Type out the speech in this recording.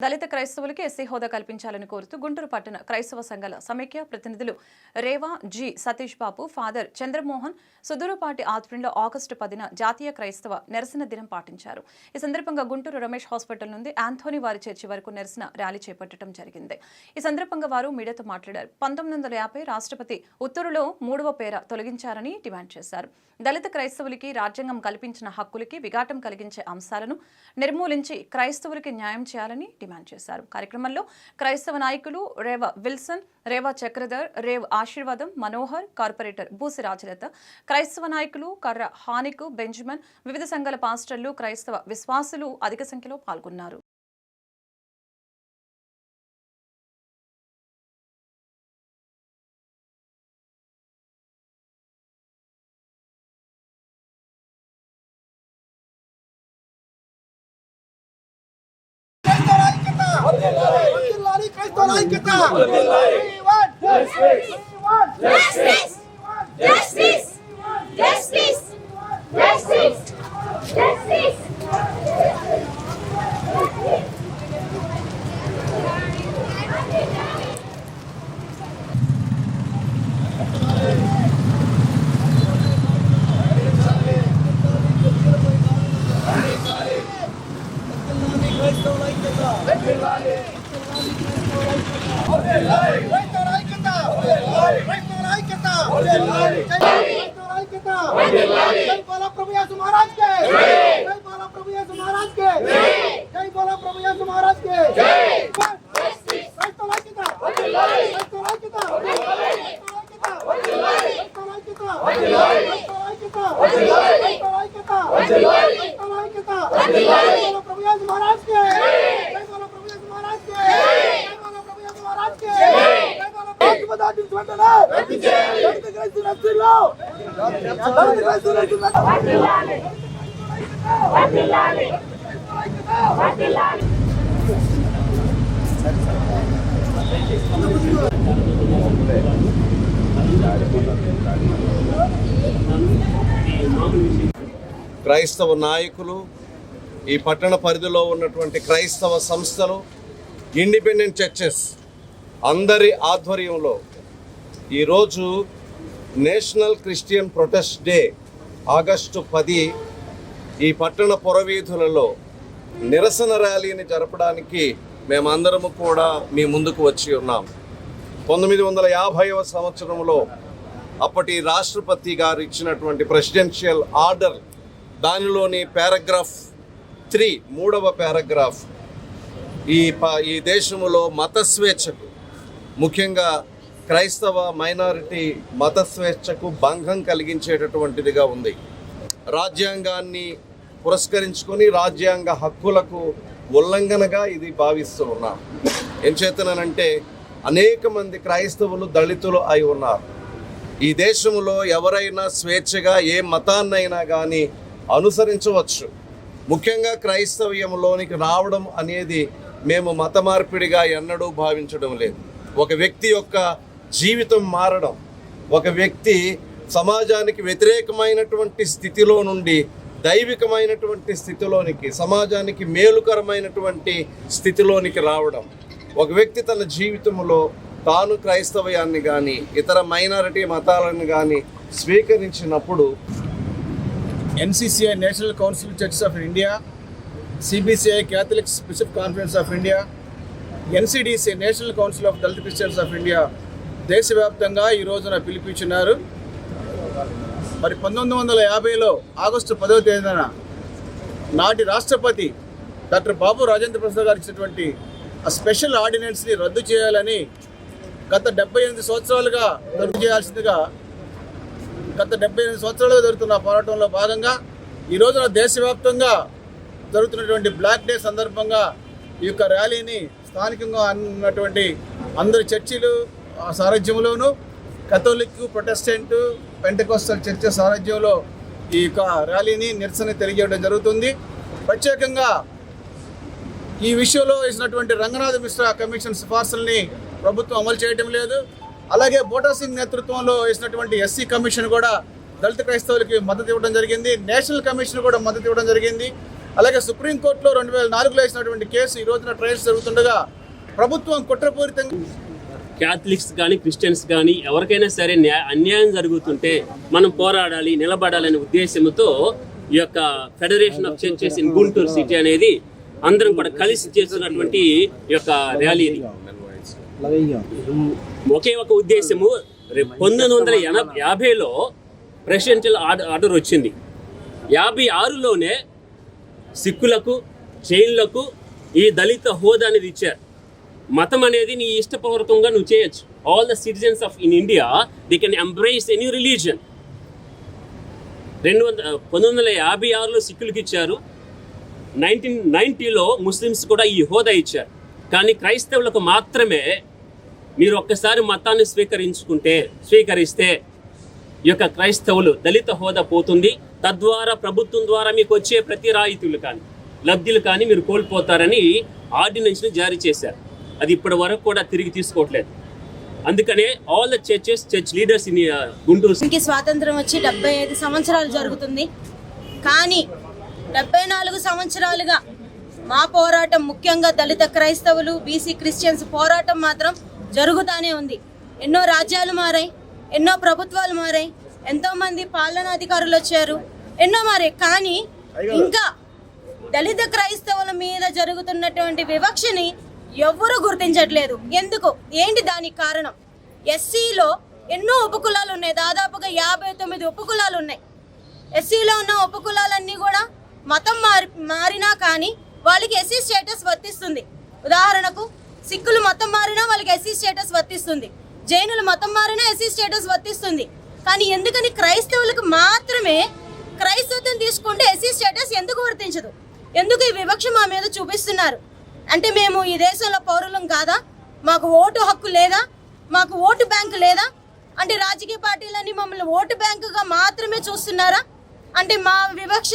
దళిత క్రైస్తవులకి ఎస్సీ హోదా కల్పించాలని కోరుతూ గుంటూరు పట్టణ క్రైస్తవ సంఘాల సమైక్య ప్రతినిధులు Rev G Satish Babu father Chandramohan Sudurapati ఆధ్వర్యంలో ఆగస్టు పదిన జాతీయ క్రైస్తవ నిరసన దినం పాటించారు. ఈ సందర్భంగా గుంటూరు రమేష్ హాస్పిటల్ నుండి ఆంథోనీ వారి చర్చి వరకు నిరసన ర్యాలీ చేపట్టడం జరిగింది. ఈ సందర్భంగా వారు మీడియాతో మాట్లాడారు. పంతొమ్మిది వందల యాభై రాష్ట్రపతి ఉత్తర్వులో మూడవ పేర తొలగించారని డిమాండ్ చేశారు. దళిత క్రైస్తవులకి రాజ్యాంగం కల్పించిన హక్కులకి విఘాటం కలిగించే అంశాలను నిర్మూలించి క్రైస్తవులకి న్యాయం చేయాలని డిమాండ్ చేశారు. కార్యక్రమంలో క్రైస్తవ నాయకులు Rev Wilson Rev Chakradhar Rev Ashirvadam Manohar corporator Busi Rajalatha క్రైస్తవ నాయకులు కర్ర హానికు బెంజమిన్ వివిధ సంఘాల పాస్టర్లు క్రైస్తవ విశ్వాసులు అధిక సంఖ్యలో పాల్గొన్నారు. Justice! Justice! ఐక్యత! జై బోలో ప్రభు యేసు మహారాజ్ కే జై బోలో ప్రభు యేసు మహారాజ్ కే జై బోలో ప్రభు యేసు మహారాజ్ కే క్రైస్తవ ఐక్యత క్రైస్తవ ఐక్యత క్రైస్తవ ఐక్యత క్రైస్తవ ఐక్యత క్రైస్తవ ఐక్యత క్రైస్తవ ఐక్యత క్రైస్తవ ఐక్యత జై బోలో ప్రభు యేసు మహారాజ్ కే జై బోలో ప్రభు యేసు మహారాజ్ కే జై బోలో ప్రభు యేసు మహారాజ్ కే జై బోలో ప్రభుత్వ దాటించి వెంటనే దళిత క్రైస్తవ క్రైస్తవ నాయకులు ఈ పట్టణ పరిధిలో ఉన్నటువంటి క్రైస్తవ సంస్థలు ఇండిపెండెంట్ చర్చెస్ అందరి ఆధ్వర్యంలో ఈరోజు national Christian protest day August పది ఈ పట్టణ పురవీధులలో నిరసన ర్యాలీని జరపడానికి మేమందరము కూడా మీ ముందుకు వచ్చి ఉన్నాం. పంతొమ్మిది వందల యాభైవ సంవత్సరంలో అప్పటి రాష్ట్రపతి గారు ఇచ్చినటువంటి ప్రెసిడెన్షియల్ ఆర్డర్ దానిలోని పారాగ్రాఫ్ త్రీ మూడవ పారాగ్రాఫ్ ఈ ప ఈ దేశంలో మత స్వేచ్ఛకు ముఖ్యంగా క్రైస్తవ మైనారిటీ మత స్వేచ్ఛకు భంగం కలిగించేటటువంటిదిగా ఉంది. రాజ్యాంగాన్ని పురస్కరించుకొని రాజ్యాంగ హక్కులకు ఉల్లంఘనగా ఇది భావిస్తూ ఉన్నారు. ఏం చేతనంటే అనేక మంది క్రైస్తవులు దళితులు అయి ఉన్నారు. ఈ దేశంలో ఎవరైనా స్వేచ్ఛగా ఏ మతాన్నైనా కానీ అనుసరించవచ్చు. ముఖ్యంగా క్రైస్తవ్యంలోనికి రావడం అనేది మేము మత మార్పిడిగా ఎన్నడూ భావించడం లేదు. ఒక వ్యక్తి యొక్క జీవితం మారడం. ఒక వ్యక్తి సమాజానికి వ్యతిరేకమైనటువంటి స్థితిలో నుండి దైవికమైనటువంటి స్థితిలోనికి సమాజానికి మేలుకరమైనటువంటి స్థితిలోనికి రావడం. ఒక వ్యక్తి తన జీవితంలో తాను క్రైస్తవయాన్ని కానీ ఇతర మైనారిటీ మతాలను కానీ స్వీకరించినప్పుడు NCCI national council church of India CBCI Catholics bishop conference of India NCDC national council of Dalit Christians of India దేశవ్యాప్తంగా ఈ రోజున పిలిపించున్నారు మరి పంతొమ్మిది వందల యాభైలో ఆగస్టు పదవ తేదీన నాటి రాష్ట్రపతి డాక్టర్ బాబు రాజేంద్ర ప్రసాద్ గారు ఇచ్చినటువంటి ఆ స్పెషల్ ఆర్డినెన్స్ని రద్దు చేయాలని గత డెబ్బై ఎనిమిది సంవత్సరాలుగా రద్దు చేయాల్సిందిగా గత డెబ్బై ఎనిమిది సంవత్సరాలుగా జరుగుతున్న పోరాటంలో భాగంగా ఈ రోజున దేశవ్యాప్తంగా జరుగుతున్నటువంటి బ్లాక్ డే సందర్భంగా ఈ యొక్క ర్యాలీని స్థానికంగా ఉన్నటువంటి అందరి చర్చిలు సారథ్యంలోను కథోలిక్ ప్రొటెస్టెంట్ పెంటకోస్టల్ చర్చ సారథ్యంలో ఈ యొక్క ర్యాలీని నిరసన తెలియజేయడం జరుగుతుంది. ప్రత్యేకంగా ఈ విషయంలో వేసినటువంటి రంగనాథ్ మిశ్రా కమిషన్ సిఫార్సుల్ని ప్రభుత్వం అమలు చేయడం లేదు. అలాగే బోటా సింగ్ నేతృత్వంలో వేసినటువంటి ఎస్సీ కమిషన్ కూడా దళిత క్రైస్తవులకి మద్దతు ఇవ్వడం జరిగింది. నేషనల్ కమిషన్ కూడా మద్దతు ఇవ్వడం జరిగింది. అలాగే సుప్రీంకోర్టులో రెండు వేల నాలుగులో వేసినటువంటి కేసు ఈ రోజున ట్రయల్స్ జరుగుతుండగా ప్రభుత్వం కుట్రపూరితంగా క్యాథలిక్స్ కానీ క్రిస్టియన్స్ కానీ ఎవరికైనా సరే న్యా- అన్యాయం జరుగుతుంటే మనం పోరాడాలి నిలబడాలనే ఉద్దేశంతో ఈ యొక్క federation of churches in Guntur city అనేది అందరం కూడా కలిసి చేస్తున్నటువంటి ఈ యొక్క ర్యాలీ ఒకే ఒక ఉద్దేశము పంతొమ్మిది వందల ఎనభై యాభైలో ప్రెసిడెంషియల్ ఆర్డర్ ఆర్డర్ వచ్చింది. యాభై ఆరులోనే సిక్కులకు జైన్లకు ఈ దళిత హోదా అనేది ఇచ్చారు మతం అనేది నీ ఇష్టపూర్వకంగా నువ్వు చేయొచ్చు. All the citizens of in India the can embrace any religion రెండు వందల పంతొమ్మిది వందల యాభై ఆరులో సిక్కులకు ఇచ్చారు నైన్టీన్ నైన్టీలో ముస్లిమ్స్ కూడా ఈ హోదా ఇచ్చారు. కానీ క్రైస్తవులకు మాత్రమే మీరు ఒక్కసారి మతాన్ని స్వీకరించుకుంటే స్వీకరిస్తే ఈ యొక్క క్రైస్తవులు దళిత హోదా పోతుంది. తద్వారా ప్రభుత్వం ద్వారా మీకు వచ్చే ప్రతి రాయితీలు కానీ లబ్ధులు కానీ మీరు కోల్పోతారని ఆర్డినెన్స్ని జారీ చేశారు. అది ఇప్పటి వరకు కూడా తిరిగి తీసుకోవట్లేదు. అందుకనే all the churches church leaders in Guntur స్వాతంత్రం వచ్చి డెబ్బై ఐదు సంవత్సరాలు జరుగుతుంది. కానీ డెబ్బై నాలుగు సంవత్సరాలుగా మా పోరాటం ముఖ్యంగా దళిత క్రైస్తవులు బీసీ క్రిస్టియన్స్ పోరాటం మాత్రం జరుగుతానే ఉంది. ఎన్నో రాజ్యాలు మారాయి ఎన్నో ప్రభుత్వాలు మారాయి ఎంతో మంది పాలనాధికారులు వచ్చారు ఎన్నో మారాయి. కానీ ఇంకా దళిత క్రైస్తవుల మీద జరుగుతున్నటువంటి వివక్షని ఎవరు గుర్తించట్లేదు. ఎందుకు? ఏంటి దానికి కారణం? ఎస్సీలో ఎన్నో ఉపకులాలు ఉన్నాయి దాదాపుగా యాభై తొమ్మిది ఉపకులాలు ఉన్నాయి ఎస్సీలో ఉన్న ఉపకులాలన్నీ కూడా మతం మారి మారినా కానీ వాళ్ళకి ఎస్సీ స్టేటస్ వర్తిస్తుంది. ఉదాహరణకు సిక్కులు మతం మారినా వాళ్ళకి ఎస్సీ స్టేటస్ వర్తిస్తుంది. జైనులు మతం మారినా ఎస్సీ స్టేటస్ వర్తిస్తుంది. కానీ ఎందుకని క్రైస్తవులకు మాత్రమే క్రైస్తవత్వం తీసుకుంటే ఎస్సీ స్టేటస్ ఎందుకు వర్తించదు? ఎందుకు ఈ వివక్ష మా మీద చూపిస్తున్నారు? అంటే మేము ఈ దేశంలో పౌరులం కాదా? మాకు ఓటు హక్కు లేదా? మాకు ఓటు బ్యాంకు లేదా? అంటే రాజకీయ పార్టీలన్నీ మమ్మల్ని ఓటు బ్యాంకుగా మాత్రమే చూస్తున్నారా? అంటే మా వివక్ష